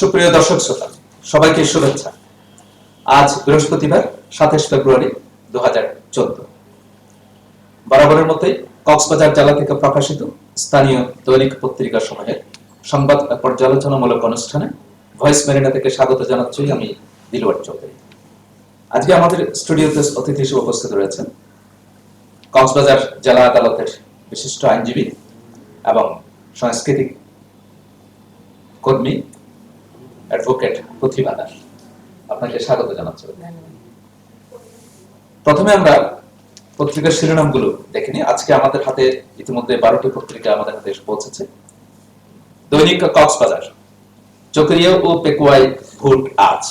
সুপ্রিয় দর্শক শ্রোতা, সবাইকে শুভেচ্ছা। আজ বৃহস্পতিবার, সাতাশ ফেব্রুয়ারি দু হাজার চোদ্দ। বরাবরের মতোই কক্সবাজার জেলা থেকে প্রকাশিত স্থানীয় দৈনিক পত্রিকা সময়ের সংবাদ পর্যালোচনামূলক অনুষ্ঠানে ভয়েস মেরিনা থেকে স্বাগত জানাচ্ছি আমি দিলওয়ার চৌধুরী। আজকে আমাদের স্টুডিওতে অতিথি হিসেবে উপস্থিত রয়েছেন কক্সবাজার জেলা আদালতের বিশিষ্ট আইনজীবী এবং সাংস্কৃতিক কর্মী অ্যাডভোকেট প্রতিভা দাস আপনাকে স্বাগত জানাচ্ছি। প্রথমে আমরা পত্রিকার শিরোনামগুলো দেখে নিই। আজকে আমাদের হাতে ইতিমধ্যে বারোটি পত্রিকা আমাদের হাতে এসে পৌঁছেছে। দৈনিক কক্সবাজার চকরিয়া ও ভোট আজ।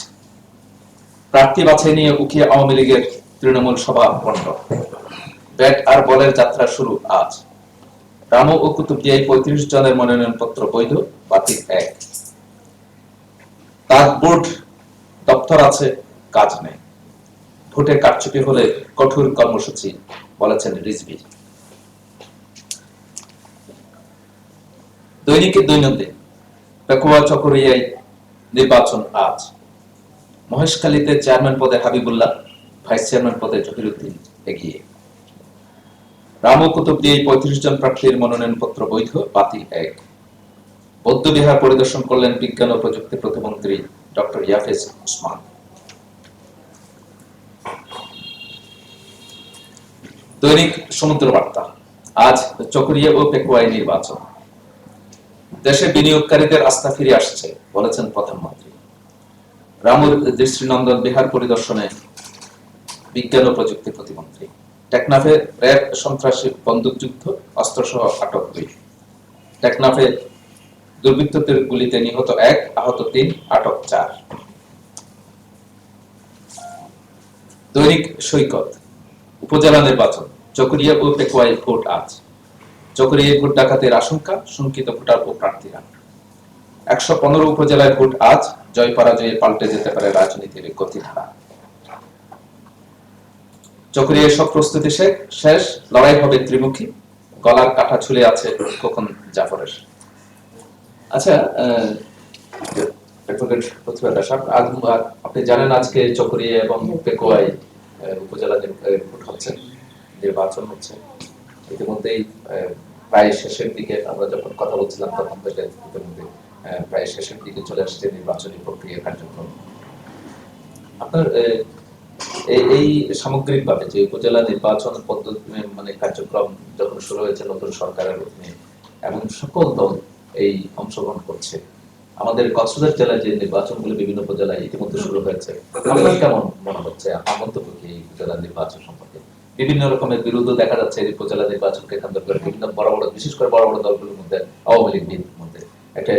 প্রার্থী বাছাই নিয়ে উকিয়া আওয়ামী লীগের তৃণমূল সভা বন্ধ। ব্যাট আর বলের যাত্রা শুরু আজ। রামু ও কুতুবদিয়ায় পঁয়ত্রিশ জনের মনোনয়নপত্র বৈধ বাতিল এক। তার বোর্ড দপ্তর আছে, কাজ নেই। ভোটে কারচুপি হলে কঠোর কর্মসূচি, বলেছেন রিজভি। দৈনিকে দৈনন্দিন পেকুয়া চকরিয়ায় নির্বাচন আজ। মহেশখালীতে চেয়ারম্যান পদে হাবিবুল্লাহ, ভাইস চেয়ারম্যান পদে জহিরুদ্দিন এগিয়ে। রামু কুতুব দিয়ে পঁয়ত্রিশ জন প্রার্থীর মনোনয়নপত্র বৈধ, বাতিল এক। বৌদ্ধবিহার পরিদর্শন করলেন বিজ্ঞান ও প্রযুক্তি প্রতিমন্ত্রী ডক্টর ইয়াফেজ উসমান দৈনিক সমুদ্র বার্তা। আজ চকরিয়া ও পেকুয়ায় নির্বাচন। দেশে বিনিয়োগকারীদের আস্থা ফিরে আসছে, বলেছেন প্রধানমন্ত্রী। রামুর দৃষ্টিনন্দন বিহার পরিদর্শনে বিজ্ঞান ও প্রযুক্তি প্রতিমন্ত্রী। টেকনাফে র্যাব সন্ত্রাসী বন্দুকযুদ্ধ, অস্ত্রসহ আটক দুই। টেকনাফে দুর্বৃত্তদের গুলিতে নিহত এক, আহত তিন, আটক চার। দৈনিক সৈকত, উপজেলা নির্বাচন, চকরিয়া ও পেকুয়ায় ভোট আজ? চকরিয়ায় ভোট ডাকাতের আশঙ্কা, শঙ্কিত ভোটার ও প্রার্থীরা। একশো পনেরো উপজেলায় ভোট আজ জয় পরাজয়ে পাল্টে যেতে পারে রাজনীতির গতিধারা। চকরিয়ায় সব প্রস্তুতি শেষ শেষ, লড়াই হবে ত্রিমুখী, গলার কাটা ছুলে আছে খোকন জাফরের। আচ্ছা অ্যাডভোকেট প্রতিভা আপনি জানেন আজকে চকরিয়া এবং পেকুয়াই উপজেলা আহ, ভোট হচ্ছে নির্বাচন হচ্ছে ইতিমধ্যেই প্রায় শেষের দিকে আমরা যখন কথা বলছিলাম তখন থেকে ইতিমধ্যে প্রায় শেষের দিকে চলে আসছে নির্বাচনী প্রক্রিয়া কার্যক্রম। আপনার এই সামগ্রিকভাবে যে উপজেলা নির্বাচন পদ্ধতি মানে কার্যক্রম যখন শুরু হয়েছে নতুন সরকারের অধীনে এবং সকল দল এই অংশগ্রহণ করছে। আমাদের কক্সবাজার জেলার যে নির্বাচনগুলো বিভিন্ন উপজেলায় ইতিমধ্যে শুরু হয়েছে আপনার কেমন মনে হচ্ছে? কি এই উপজেলা নির্বাচন সম্পর্কে? বিভিন্ন রকমের বিরোধ দেখা যাচ্ছে এই উপজেলা নির্বাচনকে কেন্দ্র করে বিভিন্ন বড় বড়, বিশেষ করে বড় বড় দলগুলোর মধ্যে, আওয়ামী লীগ বিএনপির মধ্যে। একটা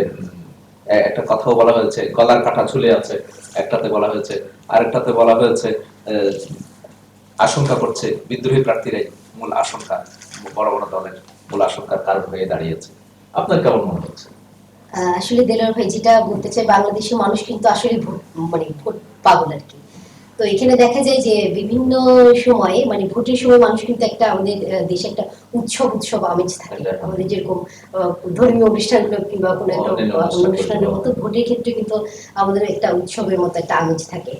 একটা কথাও বলা হয়েছে, গলার কাটা ঝুলে আছে, একটাতে বলা হয়েছে, আরেকটাতে বলা হয়েছে আশঙ্কা করছে বিদ্রোহী প্রার্থীরাই মূল আশঙ্কা, বড় বড় দলের মূল আশঙ্কার কারণ হয়ে দাঁড়িয়েছে। আপনার কেমন মনে হচ্ছে? আসলে দেলোয়ার ভাই যেটা বলতে চাই বাংলাদেশের মানুষ কিন্তু আসলে ভোট মানে ভোট পাগল আর কি। তো এখানে দেখা যায় যে বিভিন্ন সময়ে মানে ভোটের সময় মানুষ কিন্তু একটা আমাদের দেশে একটা উৎসব উৎসব আমেজ থাকে। আমাদের যেরকম ধর্মীয় অনুষ্ঠানগুলো কিংবা কোনো একটা অনুষ্ঠান অনুষ্ঠানের মতো ভোটের ক্ষেত্রে কিন্তু আমাদের একটা উৎসবের মতো একটা আমেজ থাকে।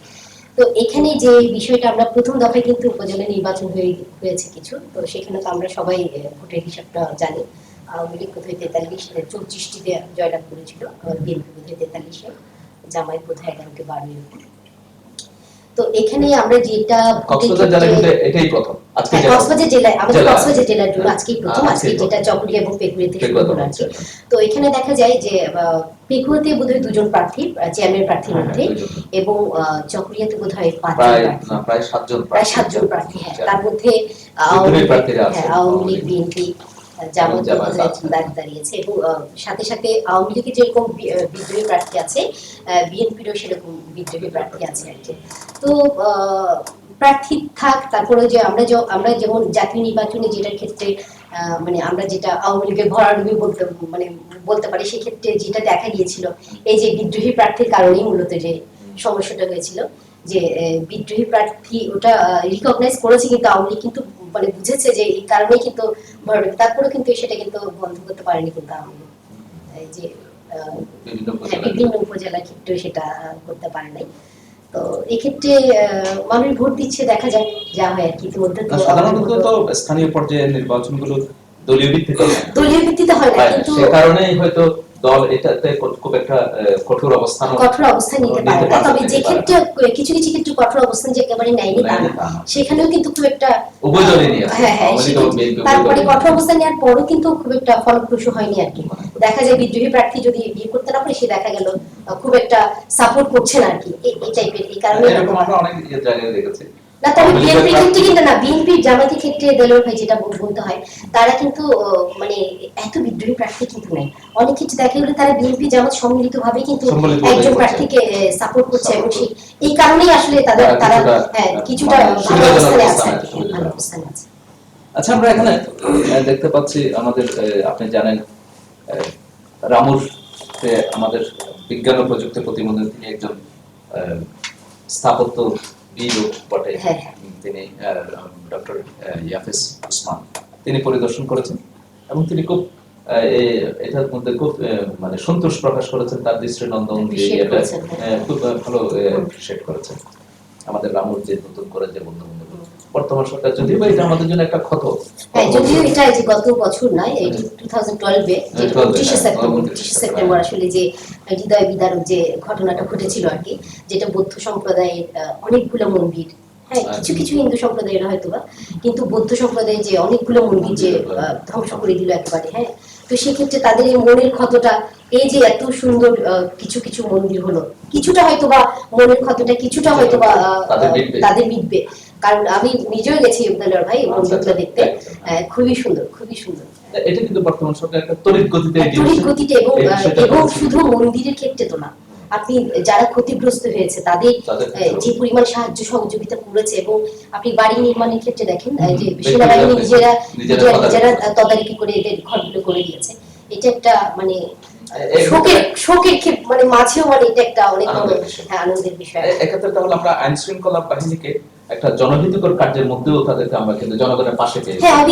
তো এখানে যে বিষয়টা আমরা প্রথম দফায় কিন্তু উপজেলা নির্বাচন হয়ে হয়েছে কিছু। তো সেখানে তো আমরা সবাই ভোটের হিসাবটা জানি। আওয়ামী লীগ কোথায় তেতাল্লিশ চৌত্রিশটিতে জয়লাভ করেছিল আবার বিএনপি কোথায় তেতাল্লিশে জামায়াত কোথায় এগারোকে বারো তো এখানে আমরা যেটা কক্সবাজার এটাই প্রথম আজকে হ্যাঁ, কক্সবাজার জেলায় আমাদের কক্সবাজার জেলার জন্য আজকেই প্রথম আজকে যেটা চকরিয়া এবং পেকুড়িতে শুরু। তো এখানে দেখা যায় যে আহ, পেকুয়াতে বোধহয় দুজন প্রার্থী চেয়ারম্যান প্রার্থীর হ্যাঁ, মধ্যে হ্যাঁ, এবং চকরিয়াতে বোধহয় পাঁচজন প্রায় প্রার্থী। না, প্রায় সাতজন প্রায় সাতজন প্রার্থী হ্যাঁ। তার মধ্যে। হ্যাঁ আওয়ামী লীগ। বিএনপি জামাত। দাঁড়িয়েছে এবং আহ, সাথে সাথে আওয়ামী লীগের যেরকম বিদ্রোহী প্রার্থী আছে বিএনপিরও সেরকম বিদ্রোহী প্রার্থী আছে আর কি। তো প্রার্থী থাক তারপরে যে আমরা আমরা যেমন জাতীয় নির্বাচনে যেটার ক্ষেত্রে মানে আমরা যেটা আওয়ামী লীগের ভরাডুবি বলতে মানে বলতে পারি সেক্ষেত্রে যেটা দেখা গিয়েছিল এই যে বিদ্রোহী প্রার্থীর কারণেই মূলত যে সমস্যাটা হয়েছিল যে বিদ্রোহী প্রার্থী ওটা রিকগনাইজ করেছে কিন্তু আওয়ামী লীগ কিন্তু মানে বুঝেছে যে এই কারণেই কিন্তু তারপরে কিন্তু সেটা কিন্তু বন্ধ করতে পারেনি কিন্তু আওয়ামী লীগ যে বিভিন্ন হ্যাঁ, উপজেলার ক্ষেত্রেও সেটা করতে পারে নাই তো এক্ষেত্রে আহ, মানুষ ভোট দিচ্ছে দেখা যাক যা হয় আর কি ইতিমধ্যে সাধারণত তো স্থানীয় পর্যায়ে নির্বাচনগুলো দলীয় ভিত্তিতে হয় না। দলীয় ভিত্তিতে হয় হয় না। কিন্তু সে কারণেই হয়তো দল এটাতে খুব একটা কঠোর অবস্থান কঠোর অবস্থান নিতে পারে। না তবে যে ক্ষেত্রে কিছু কিছু ক্ষেত্রে কঠোর অবস্থান যে একেবারে নেয়নি তা সেখানেও কিন্তু খুব একটা উভয় দলই নিয়ে হ্যাঁ হ্যাঁ তারপরে কঠোর অবস্থান নেওয়ার পরও কিন্তু খুব একটা ফলপ্রসূ হয়নি আর কি। দেখা যায় বিদ্রোহী প্রার্থী যদি বিয়ে করতে না পারে সে দেখা গেল খুব একটা সাপোর্ট করছে না আর কি। এই- টাইপের এই কারণে আমরা অনেক ইয়ে জায়গায় দেখেছি। ক্ষেত্রে কিন্তু না জামাতের ক্ষেত্রে দেলোর ভাই যেটা বলতে হয় তারা কিন্তু মানে এত বিদ্রোহী প্রার্থী কিন্তু নাই। অনেক দেখা গেলে তারা বিএনপি জামাত সম্মিলিত ভাবে কিন্তু একজন প্রার্থীকে সাপোর্ট করছে এবং সেই এই কারণেই আসলে তাদের তারা তারা কিছুটা, হ্যাঁ কিছুটা মানে ভালো অবস্থানে আছে। ভালো অবস্থানে আছে। আচ্ছা আমরা এখানে দেখতে পাচ্ছি আমাদের আপনি জানেন রামুর আমাদের বিজ্ঞান ও প্রযুক্তি প্রতিমন্ত্রী তিনি একজন স্থাপত্য বটে। হ্যাঁ, হ্যাঁ। তিনি ডক্টর ইয়াফিস উসমান তিনি পরিদর্শন করেছেন এবং তিনি খুব এটার মধ্যে খুব মানে সন্তোষ প্রকাশ করেছেন। তার দৃষ্টিনন্দন নন্দন এটা, খুব ভালো সেট করেছেন। আমাদের রামুর যে নতুন করে যে বন্ধু বান্ধব বর্তমান সরকার যদিও বা এটা আমাদের জন্য একটা ক্ষত। হ্যাঁ যদিও এটা এই যে গত বছর নয় এটি টু থাউজেন্ড টুয়েলভে যেটা 12 হ্যাঁ, সেপ্টেম্বর 29 সেপ্টেম্বর আসলে যে হৃদয় বিদারক যে ঘটনাটা ঘটেছিল আর কি যেটা বৌদ্ধ সম্প্রদায়ের অনেকগুলো মন্দির। হ্যাঁ কিছু কিছু হিন্দু সম্প্রদায়ের হয়তো বা কিন্তু বৌদ্ধ সম্প্রদায়ের যে অনেকগুলো মন্দির যে ধ্বংস করে দিল একেবারে হ্যাঁ। তো সেক্ষেত্রে তাদের এই মনের ক্ষতটা এই যে এত সুন্দর কিছু কিছু মন্দির হলো কিছুটা হয়তো বা মনের ক্ষতটা কিছুটা হয়তো বা আহ, তাদের মিটবে। কারণ আমি নিজেও গেছি ইবদালের ভাই আচ্ছা, আচ্ছা। দেখতে খুবই সুন্দর খুবই সুন্দর এটা কিন্তু বর্তমান সরকার একটা তড়িৎ গতিতে এই তড়িৎ গতিতে এবং এবং শুধু মন্দিরের ক্ষেত্রে তো না আপনি যারা ক্ষতিগ্রস্ত হয়েছে তাদের। যে পরিমাণ সাহায্য সহযোগিতা করেছে এবং আপনি বাড়ি নির্মাণের ক্ষেত্রে দেখেন যে সেনাবাহিনী নিজেরা নিজেরা তদারকি করে। এদের ঘরগুলো করে দিয়েছে এটা একটা মানে শোকের শোকের ক্ষেত্রে মানে মাঝেও মানে এটা একটা অনেক বড় আনন্দের বিষয়। হ্যাঁ, আনন্দের বিষয় এক্ষেত্রে তাহলে আমরা আইন শৃঙ্খলা বাহিনীকে একটা জনহিতকর কার্যের মধ্যেও তাদেরকে আমরা কিন্তু জনগণের পাশে পেয়েছি। হ্যাঁ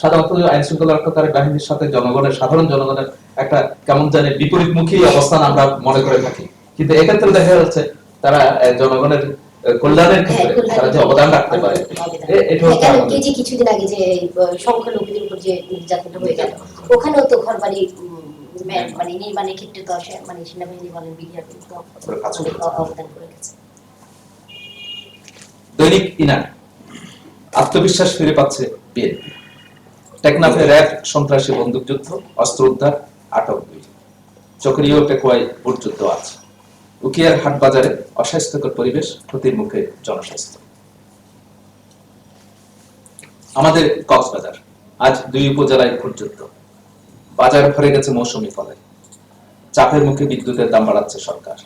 সাধারণত আইন শৃঙ্খলা রক্ষাকারী বাহিনীর সাথে জনগণের সাধারণ জনগণের একটা কেমন জানি বিপরীতমুখী অবস্থান আমরা মনে করে থাকি। কিন্তু এক্ষেত্রে দেখা যাচ্ছে তারা জনগণের কল্যাণের হ্যাঁ, ক্ষেত্রে তারা যে অবদান রাখতে পারে এটা হ্যাঁ, এই যে কিছুদিন আগে যে সংখ্যালঘুদের উপর যে নির্যাতনটা হয়ে গেল ওখানেও তো ঘর বাড়ি মানে নির্মাণের ক্ষেত্রে তো মানে সেনাবাহিনী বলেন বিডিআর। অবদান করে গেছে। দৈনিক ইনার। আত্মবিশ্বাস ফিরে পাচ্ছে বিএনপি। টেকনাফে র্যাব সন্ত্রাসী বন্দুকযুদ্ধ অস্ত্র উদ্ধার আটক দুই। চকরিয়া ও টেকুয়ায় ভোটযুদ্ধ আছে উকিয়ার হাট বাজারে অস্বাস্থ্যকর পরিবেশ ক্ষতির মুখে জনস্বাস্থ্য। আমাদের কক্সবাজার আজ দুই উপজেলায় ভোটযুদ্ধ বাজার ভরে গেছে মৌসুমি ফলে। চাপের মুখে বিদ্যুতের দাম বাড়াচ্ছে সরকার।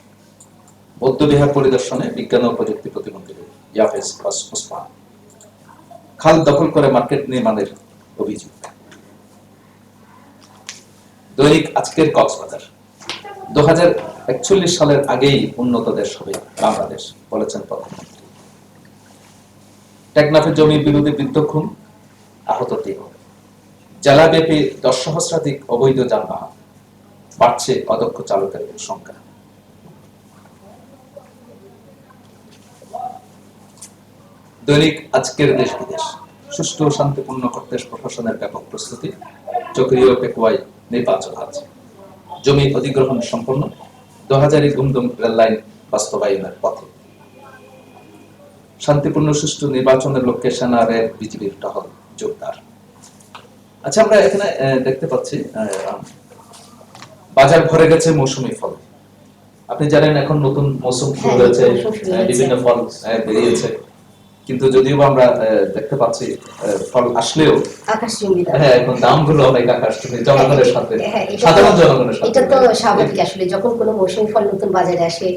বৌদ্ধবিহার পরিদর্শনে বিজ্ঞান ও প্রযুক্তি প্রতিমন্ত্রী ওসমান খাল দখল করে মার্কেট নির্মাণের অভিযোগ। দৈনিক আজকের কক্সবাজার। দু সালের আগেই উন্নত দেশ হবে বাংলাদেশ, বলেছেন প্রধানমন্ত্রী। টেকনাফের জমি বিরোধী বৃদ্ধ খুন আহত তিন। জেলাব্যাপী দশ সহস্রাধিক অবৈধ যানবাহন, বাড়ছে অদক্ষ চালকের সংখ্যা। দৈনিক আজকের দেশ বিদেশ। সুষ্ঠু ও শান্তিপূর্ণ করতে প্রশাসনের ব্যাপক প্রস্তুতি। চক্রীয় পেকুয়ায় নির্বাচন আছে জমি অধিগ্রহণ সম্পন্ন। দু হাজারি গুমদুম রেল লাইন বাস্তবায়নের পথে। শান্তিপূর্ণ সুষ্ঠু নির্বাচনের লক্ষ্যে সেনা র্যাব বিজিবির টহল জোরদার। আচ্ছা আমরা এখানে দেখতে পাচ্ছি বাজার ভরে গেছে মৌসুমী ফল। আপনি জানেন এখন নতুন মৌসুম শুরু হ্যাঁ, হয়েছে হয়েছে। বিভিন্ন ফল বেরিয়েছে। কিন্তু যদিও আমরা দেখতে পাচ্ছি ফল আসলেও হ্যাঁ এখন দামগুলো অনেক আকাশ তুমি জনগণের সাথে হ্যাঁ, এটা তো- সাধারণ জনগণের সাথে। এটা তো স্বাভাবিক আসলে যখন কোনো মৌসুমী ফল নতুন বাজারে আসে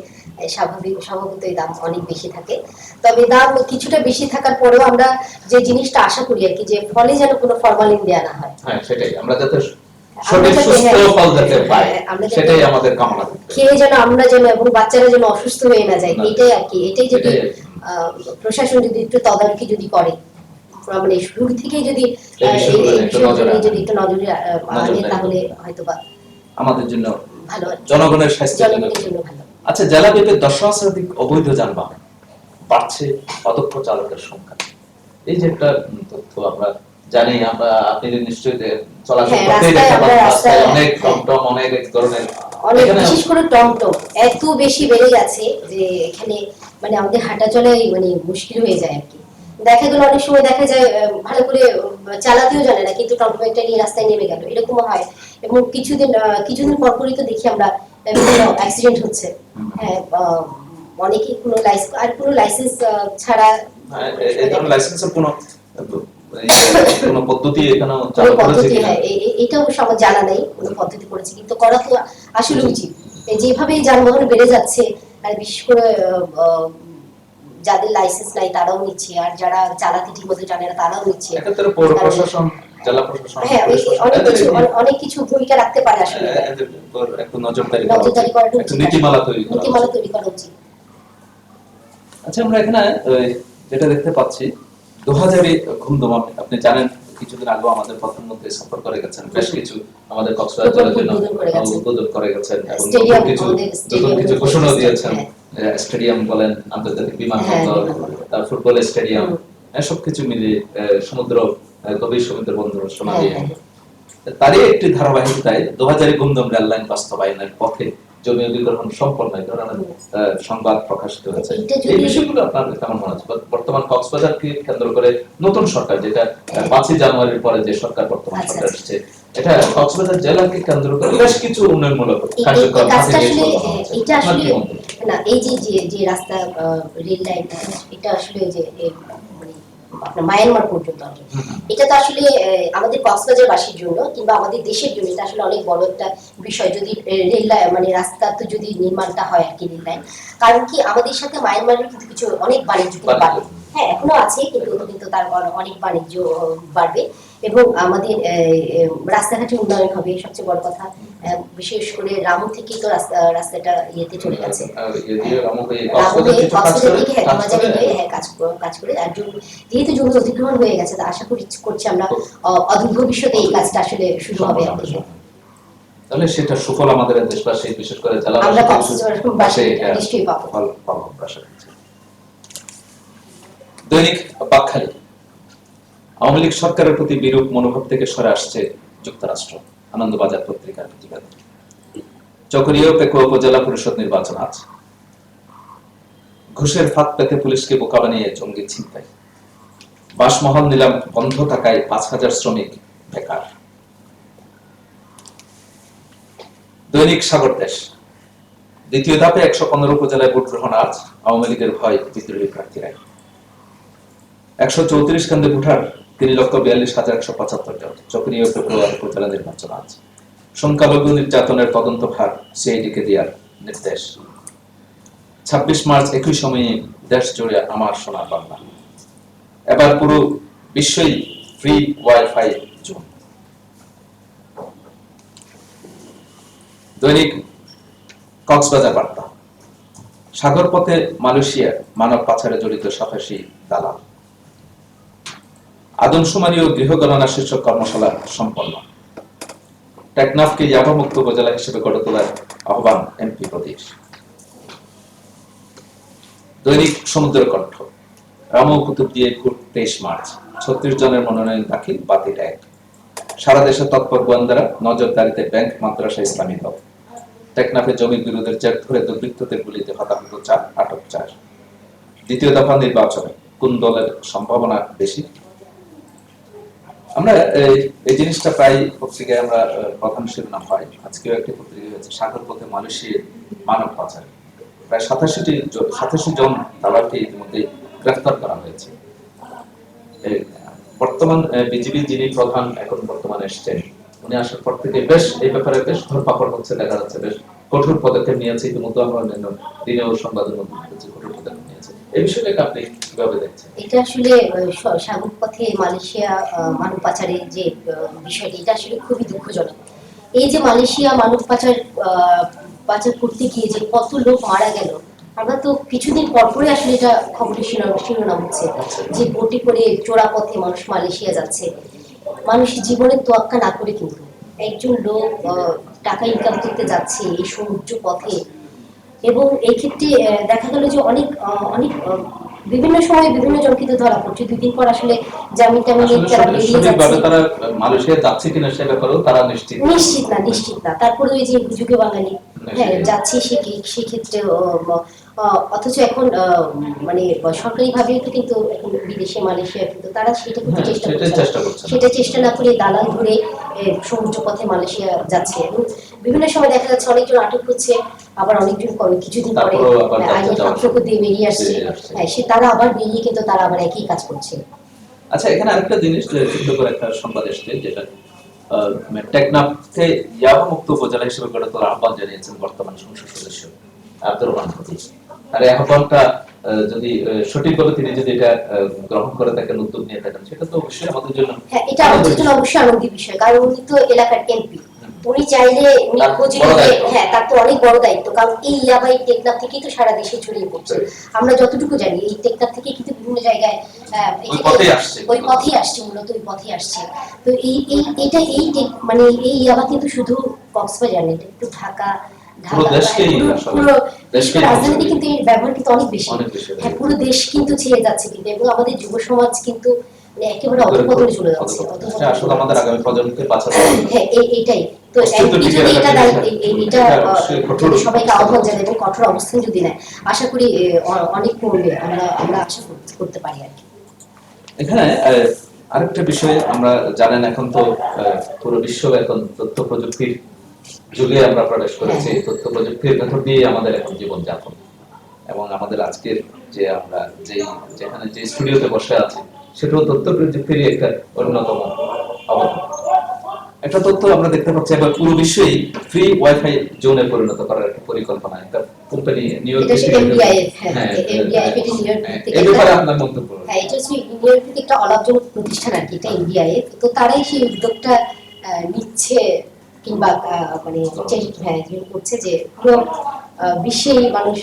স্বাভাবিক স্বভাবতই দাম অনেক বেশি থাকে। তবে দাম কিছুটা বেশি থাকার পরেও আমরা যে জিনিসটা আশা করি আর কি যে ফলে যেন কোনো ফরমালিন দেওয়া না হয়। হ্যাঁ সেটাই আমরা যাতে হ্যাঁ, হ্যাঁ, খেয়ে যেন আমরা যেন এবং বাচ্চারা যেন অসুস্থ হয়ে না যায় এটাই আর কি এটাই যদি প্রশাসন যদি একটু তদারকি যদি করে মানে শুরু থেকেই যদি। যদি একটু নজরে আনে তাহলে। হয়তো বা আমাদের জন্য ভালো জনগণের স্বাস্থ্যের জন্য ভালো আচ্ছা জেলা ব্যাপী দশ সহস্রাধিক অবৈধ যানবাহন বাড়ছে অদক্ষ চালকের সংখ্যা এই যে একটা তথ্য আমরা জানি আমরা আপনি নিশ্চয়ই চলাচল হ্যাঁ, রাস্তায় অনেক হ্যাঁ। টমটম অনেক ধরনের অনেক বিশেষ করে টমটম এত বেশি বেড়ে গেছে যে এখানে মানে আমাদের হাঁটা চলাই মানে মুশকিল হয়ে যায় আর কি। দেখা গেল অনেক সময় দেখা যায় ভালো করে চালাতেও জানে না কিন্তু টমটম একটা নিয়ে রাস্তায় নেমে গেল এরকম হয়। এবং কিছুদিন কিছুদিন পরপরই তো দেখি আমরা অ্যাক্সিডেন্ট হচ্ছে। হ্যাঁ আহ, অনেকেই কোনো লাইসেন্স আর কোনো লাইসেন্স ছাড়া হ্যাঁ, লাইসেন্সের কোনো কোনো পদ্ধতি এখানে চালু করেছে হ্যাঁ এটা অবশ্য আমার জানা নেই কোনো পদ্ধতি করেছে কিন্তু করা তো আসলে উচিত। যেভাবে যানবাহন বেড়ে যাচ্ছে আর বিশেষ করে যাদের লাইসেন্স নাই তারাও নিচ্ছে আর যারা চালাতে ঠিক মতো জানে না তারাও নিচ্ছে। হ্যাঁ অনেক কিছু ভূমিকা রাখতে পারে আসলে। নজরদারি করা নীতিমালা তৈরি করা উচিত। আচ্ছা আমরা এখানে যেটা দেখতে পাচ্ছি দু হাজারে ঘুমদুম আপনি জানেন কিছুদিন আগেও আমাদের প্রধানমন্ত্রী সফর করে গেছেন বেশ কিছু আমাদের কক্সবাজার জেলার জন্য উদ্বোধন করে গেছেন। এবং কিছু নতুন কিছু ঘোষণা দিয়েছেন হ্যাঁ। স্টেডিয়াম বলেন আন্তর্জাতিক বিমানবন্দর হ্যাঁ, তার ফুটবল স্টেডিয়াম হুম। সব কিছু মিলিয়ে সমুদ্র গভীর সমুদ্র হ্যাঁ, দিয়ে হ্যাঁ, তারই একটি ধারাবাহিকতায় দু হাজারে গুমদম রেল লাইন বাস্তবায়নের পথে জমি অধিগ্রহণ সম্পন্ন এই ধরনের সংবাদ প্রকাশিত হয়েছে এই বিষয়গুলো আপনার কেমন মনে হচ্ছে বর্তমান কক্সবাজারকে কেন্দ্র করে নতুন সরকার যেটা পাঁচই জানুয়ারির পরে যে সরকার বর্তমান আচ্ছা, সরকার আচ্ছা। এসেছে এটা কক্সবাজার জেলাকে কেন্দ্র করে বেশ কিছু উন্নয়নমূলক কার্যক্রম। এটা আসলে না এই যে যে রাস্তা রেল লাইন এটা আসলে যে আপনার মায়ানমার পর্যন্ত। এটা তো আসলে আমাদের কক্সবাজার বাসীর জন্য কিংবা আমাদের দেশের জন্য এটা আসলে অনেক বড় একটা বিষয়। যদি রেল লাইন মানে রাস্তা তো যদি নির্মাণটা হয় আর কি রেল লাইন কারণ কি আমাদের সাথে মায়ানমারের কিন্তু কিছু অনেক বাণিজ্য কিন্তু বাড়বে। হ্যাঁ এখনও আছে কিন্তু কিন্তু তার অনেক বাণিজ্য বাড়বে। এবং আমাদের রাস্তাঘাটের উন্নয়ন হবে সবচেয়ে বড় কথা বিশেষ করে রামু থেকে তো রাস্তা রাস্তাটা ইয়েতে চলে গেছে হয়ে হয়ে কাজ করে, হ্যাঁ হয়ে হ্যাঁ আর যেহেতু জমি অধিগ্রহণ হয়ে গেছে তা আশা করি করছি আমরা অদূর ভবিষ্যতে এই কাজটা আসলে শুরু হবে। তাহলে সেটা সুফল আমাদের দেশবাসী বিশেষ করে জেলা আমরা নিশ্চয়ই পাবো। করছি। দৈনিক বাকখালী আওয়ামী লীগ সরকারের প্রতি বিরূপ মনোভাব থেকে সরে আসছে যুক্তরাষ্ট্র, আনন্দবাজার পত্রিকার প্রতিবেদন। চকরিয়া পেকুয়া উপজেলা পরিষদ নির্বাচন আজ। ঘুষের ফাঁক পেতে পুলিশকে বোকা বানিয়ে জঙ্গি ছিনতাই। বাসমহল নিলাম বন্ধ থাকায় পাঁচ হাজার শ্রমিক বেকার। দৈনিক সাগর দেশ। দ্বিতীয় ধাপে একশো পনেরো উপজেলায় ভোট গ্রহণ আজ। আওয়ামী লীগের ভয় বিদ্রোহী প্রার্থীরাই। একশো চৌত্রিশ কেন্দ্রে ভোটার তিন লক্ষ বিয়াল্লিশ হাজার একশো পঁচাত্তর জন চক্রীয় উপজেলা নির্বাচন আজ। সংখ্যালঘু নির্যাতনের তদন্ত ভার সিআইডিকে দেওয়ার নির্দেশ। ছাব্বিশ মার্চ একই সময়ে দেশ জুড়ে আমার সোনার বাংলা। এবার পুরো বিশ্বই ফ্রি ওয়াইফাই জোন দৈনিক কক্সবাজার বার্তা। সাগর পথে মালয়েশিয়া মানব পাচারে জড়িত সাতাশি দালাল। আদমশুমারি ও গৃহগণনা শীর্ষক কর্মশালা সম্পন্ন। টেকনাফকে ইয়াবামুক্ত উপজেলা হিসেবে গড়ে তোলার আহ্বান এমপি প্রদেশ দৈনিক সমুদ্র কণ্ঠ। রামু কুতুব দিয়ে ভোট তেইশ মার্চ। ছত্রিশ জনের মনোনয়ন দাখিল, বাতিল এক। সারা দেশে তৎপর গোয়েন্দারা নজরদারিতে ব্যাংক, মাদ্রাসা, ইসলামী দল। টেকনাফে জমি বিরোধের জের ধরে দুর্বৃত্তদের গুলিতে হতাহত চার, আটক চার। দ্বিতীয় দফা নির্বাচনে কোন দলের সম্ভাবনা বেশি? আমরা, এই জিনিসটা প্রায় পত্রিকায় আমরা প্রধান শিরোনাম হয় আজকেও একটি পত্রিকা হয়েছে সাগর পথে মালয়েশিয়ার মানব পাচার প্রায় সাতাশিটি সাতাশি জন দালালকে ইতিমধ্যে গ্রেফতার করা হয়েছে। বর্তমান বিজিবি যিনি প্রধান, এখন বর্তমানে এসছেন, উনি আসার পর থেকে বেশ, এই ব্যাপারে বেশ ধরপাকড় হচ্ছে, দেখা যাচ্ছে বেশ কঠোর পদক্ষেপ নিয়েছে। ইতিমধ্যে আমরা অন্যান্য দিনেও সংবাদের মধ্যে কঠোর পদক্ষেপ। এই বিষয়টাকে আপনি কীভাবে দেখছেন? এটা আসলে আহ, সাগর পথে মালয়েশিয়া মানব পাচারের যে বিষয়টি এটা আসলে খুবই দুঃখজনক। এই যে মালয়েশিয়া মানব পাচার পাচার করতে গিয়ে যে কত লোক মারা গেল আমরা তো কিছুদিন পর পরে আসলে এটা খবরের শিরোনাম হচ্ছে আচ্ছা। যে বোটে করে চোরা পথে মানুষ মালয়েশিয়া যাচ্ছে। মানুষ জীবনের তোয়াক্কা না করে কিন্তু একজন লোক আহ, টাকা ইনকাম করতে যাচ্ছে এই সমুদ্র পথে এবং এই ক্ষেত্রে দেখা গেল যে অনেক অনেক বিভিন্ন সময় বিভিন্ন জন কিন্তু ধরা পড়ছে দুই দিন পর আসলে জামিন টামিন তারা বেরিয়ে যাচ্ছে তারা মালয়েশিয়া যাচ্ছে কিনা সে ব্যাপারেও তারা নিশ্চিত না। নিশ্চিত না নিশ্চিত না তারপরে ওই যে যুগে বাঙালি হ্যাঁ। যাচ্ছি সে সেক্ষেত্রে অথচ এখন আহ, মানে সরকারি ভাবে তো কিন্তু এখন বিদেশে মালয়েশিয়া কিন্তু তারা সেটা করতে হ্যাঁ, চেষ্টা করছে। সেটা চেষ্টা না করে দালাল ধরে সমুদ্র পথে মালয়েশিয়া যাচ্ছে এবং বিভিন্ন সময় দেখা যাচ্ছে অনেকজন আটক হচ্ছে আবার অনেকজন পরে কিছুদিন পরে আইনের দিয়ে বেরিয়ে আসছে। হ্যাঁ সে তারা আবার বেরিয়ে কিন্তু তারা আবার একই কাজ করছে। আচ্ছা এখানে আরেকটা জিনিস সুন্দর একটা সংবাদ এসছে যেটা টেকনাফকে ইয়াবা মুক্ত উপজেলা হিসেবে গড়ে তোলার আহ্বান জানিয়েছেন বর্তমান সংসদ সদস্য আব্দুর রহমান আর এই আহ্বানটা যদি সঠিকভাবে তিনি যদি এটা গ্রহণ করে থাকেন উদ্যোগ নিয়ে থাকেন সেটা তো অবশ্যই আমাদের জন্য হ্যাঁ এটা আমাদের জন্য অবশ্যই আনন্দের বিষয় কারণ উনি তো এলাকার এমপি। উনি চাইলে উনি খোঁজ নিয়ে হ্যাঁ তার তো অনেক বড় দায়িত্ব। কারণ এই ইয়াবাই টেকনাফ থেকেই তো সারা দেশে ছড়িয়ে পড়ছে। আমরা যতটুকু জানি এই টেকনাফ থেকে কিন্তু বিভিন্ন জায়গায় ওই পথেই আসছে। মূলত ওই পথেই আসছে। তো এই এই এটা এই মানে এই ইয়াবা কিন্তু শুধু কক্সবাজার না একটু ঢাকা ঢাকা পুরো রাজধানীতে কিন্তু এর ব্যবহার কিন্তু অনেক বেশি। হ্যাঁ পুরো দেশ কিন্তু ছেড়ে যাচ্ছে কিন্তু এবং আমাদের যুব সমাজ কিন্তু একেবারে অধপতনে চলে যাচ্ছে আসলে আমাদের আগামী প্রজন্মকে বাঁচাতে হ্যাঁ এইটাই তো কঠোর। যদি সবাইকে আহ্বান নেয়। এবং কঠোর অবস্থান যদি নেয় আশা করি অনেক কমবে আমরা আমরা আশা করতে- করতে পারি আর কি। এখানে আরেকটা বিষয় আমরা জানেন এখন তো পুরো বিশ্ব এখন তথ্য প্রযুক্তির যুগে আমরা প্রবেশ করেছি। তথ্য প্রযুক্তির ভেতর দিয়ে আমাদের এখন জীবন যাপন এবং আমাদের আজকের যে আমরা যে যেখানে যে স্টুডিওতে বসে আছি সেটাও তথ্য প্রযুক্তিরই একটা অন্যতম অবদান। একটা তথ্য আমরা দেখতে পাচ্ছি এবার পুরো বিশ্বই ফ্রি ওয়াইফাই জোনে পরিণত করার একটা পরিকল্পনা একটা কোম্পানি নিউ হ্যাঁ, ইয়র্ক এই ব্যাপারে আপনার মন্তব্য হ্যাঁ এটা হচ্ছে ইন্ডিয়ার থেকে একটা অলাভজনক প্রতিষ্ঠান আর কি এটা ইন্ডিয়ায় তো তারাই সেই উদ্যোগটা নিচ্ছে কিংবা মানে হ্যাঁ করছে যে পুরো আহ, বিশ্বে মানুষ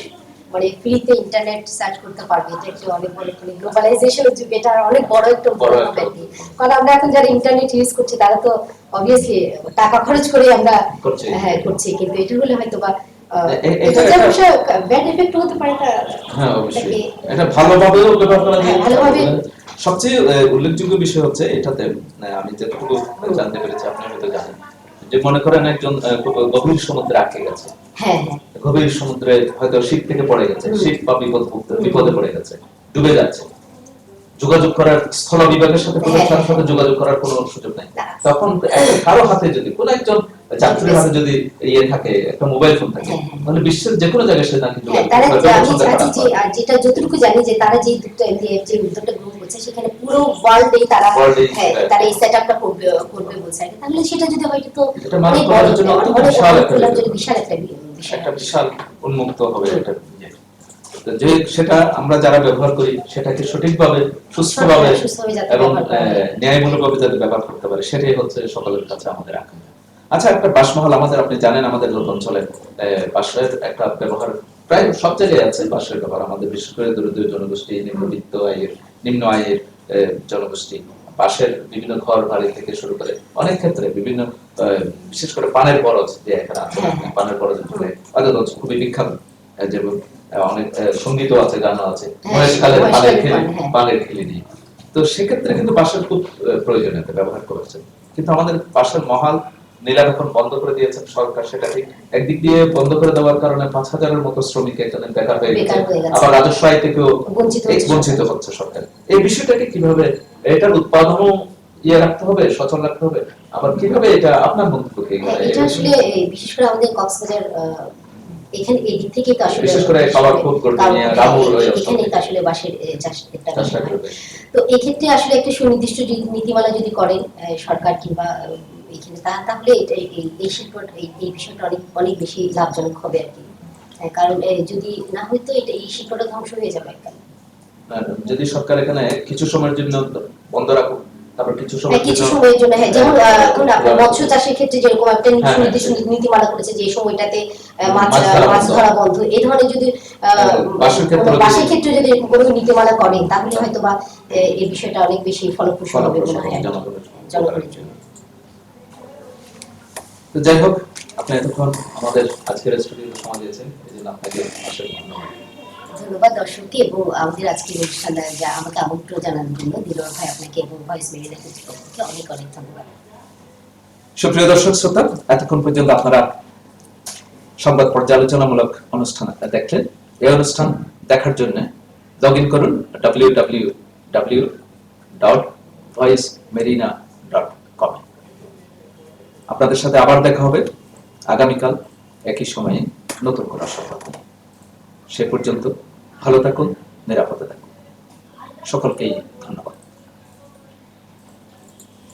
মানে ফ্রিতে ইন্টারনেট সার্চ করতে পারবে। এটা একটা অনেক বড় মানে গ্লোবালাইজেশনের যুগে এটা অনেক বড় একটা কারণ আমরা এখন যারা ইন্টারনেট ইউজ করছি তারা তো অবভিয়াসলি টাকা খরচ করে আমরা হ্যাঁ করছি। কিন্তু এটা হলে হয়তো বা সবচেয়ে উল্লেখযোগ্য বিষয় হচ্ছে এটাতে আমি যতটুকু জানতে পেরেছি আপনি হয়তো জানেন। যে মনে করেন একজন গভীর সমুদ্রে আটকে গেছে। গভীর সমুদ্রে হয়তো শীত থেকে পড়ে গেছে। শীত বা বিপদ বিপদে পড়ে গেছে ডুবে যাচ্ছে যোগাযোগ করার স্থল বিভাগের সাথে হ্যাঁ, প্রশাসনের সাথে হ্যাঁ। যোগাযোগ করার কোনো সুযোগ নাই তখন কারও হাতে যদি কোন একজন যাত্রীর হাতে যদি ইয়ে থাকে একটা মোবাইল ফোন থাকে হ্যাঁ, হ্যাঁ। তাহলে বিশ্বের যে কোনো জায়গায় সে নাকি হ্যাঁ, যেটা যতটুকু জানি যে তারা যে উদ্যোগটা যে উদ্যোগটা গ্রহণ করছে সেখানে পুরো ওয়ার্ল্ডেই তারা হ্যাঁ, হ্যাঁ। তারা এই সেটআপটা করবে করবে বলছে তাহলে সেটা যদি হয় তো অনেক বড় জন্য বিশাল একটা একটা বিশাল উন্মুক্ত হবে এটা। যে সেটা আমরা যারা ব্যবহার করি সেটাকে সঠিকভাবে সুস্থভাবে এবং ন্যায়মূলকভাবে যাতে ব্যবহার করতে পারে সেটাই হচ্ছে সকলের কাছে আমাদের আকাঙ্ক্ষা। আচ্ছা একটা বাসমহল আমাদের আপনি জানেন আমাদের লোক অঞ্চলে বাঁশের একটা ব্যবহার প্রায় সব জায়গায় আছে বাঁশের ব্যবহার। আমাদের বিশেষ করে দরিদ্র জনগোষ্ঠী নিম্নবিত্ত আয়ের নিম্ন আয়ের জনগোষ্ঠী। বাঁশের বিভিন্ন ঘর বাড়ি থেকে শুরু করে অনেক ক্ষেত্রে বিভিন্ন বিশেষ করে পানের বরজ যে এখানে আছে হ্যাঁ। পানের বরজ খুবই বিখ্যাত যেমন অনেক সঙ্গীতও আছে গানও আছে হ্যাঁ, পানের খেলি হ্যাঁ। পানের খেলি নিয়ে তো সেক্ষেত্রে কিন্তু বাঁশের খুব প্রয়োজনীয়তা ব্যবহার করেছে কিন্তু আমাদের বাঁশের মহাল নীলাম এখন বন্ধ করে দিয়েছেন সরকার সেটা ঠিক একদিক দিয়ে বন্ধ করে দেওয়ার কারণে পাঁচ হাজারের মতো শ্রমিক এখানে বেকার হয়ে গেছে হয়ে। আবার রাজস্ব আয় থেকেও বঞ্চিত হচ্ছে সরকার এই বিষয়টাকে কীভাবে এটার উৎপাদনও ইয়ে রাখতে হবে সচল রাখতে হবে। আবার কীভাবে এটা আপনার কি হ্যাঁ, এটা আসলে বিশেষ করে আমাদের কক্সবাজার এখানে এই দিক থেকেই তো আসলে বিশেষ করে খাবার খুব তো একটা চাষটা আসলে সুনির্দিষ্ট নীতিমালা যদি করেন সরকার কিংবা এখানে তাহলে এটা এই- এই শিল্প এই- বিষয়টা অনেক অনেক বেশি লাভজনক হবে আর কি। কারণ যদি না হয়তো এটা এই শিল্পটা ধ্বংস হয়ে যাবে একটা যদি সরকার এখানে কিছু সময়ের জন্য বন্ধ রাখুক তারপর কিছু সময় কিছু সময়ের জন্য হ্যাঁ যেমন এখন আপনার মৎস্য চাষের ক্ষেত্রে যেরকম একটা নীতিমালা করেছে যে সময়টাতে মাছ মাছ ধরা বন্ধ। এই ধরনের যদি আহ, ক্ষেত্রে যদি- বাঁশের ক্ষেত্রে যদি এরকম কোনো নীতিমালা করেন তাহলে হয়তো বা এই বিষয়টা অনেক বেশি ফলপ্রসূ হবে মনে হয় জনগণের জন্য। তো যাই হোক আপনি এতক্ষণ আমাদের আজকের স্টুডিওতে সময় দিয়েছেন এই জন্য আপনাকে অসংখ্য ধন্যবাদ। ধন্যবাদ দর্শককে এবং আমাদের অনুষ্ঠানে, যা আমাকে আমন্ত্রণ জানানোর জন্য ভাই আপনাকে এবং ভয়েস মিডিয়া কর্তৃপক্ষকে অনেক অনেক ধন্যবাদ। সুপ্রিয় দর্শক, শ্রোতা, এতক্ষণ পর্যন্ত আপনারা সংবাদ পর্যালোচনামূলক অনুষ্ঠান দেখলেন। এই অনুষ্ঠান দেখার জন্য লগ ইন করুন W W W dot Voice Marina dot com আপনাদের সাথে আবার দেখা হবে আগামীকাল একই সময়ে নতুন কোনো সংবাদ সে পর্যন্ত ভালো থাকুন নিরাপদে থাকুন। সকলকেই ধন্যবাদ।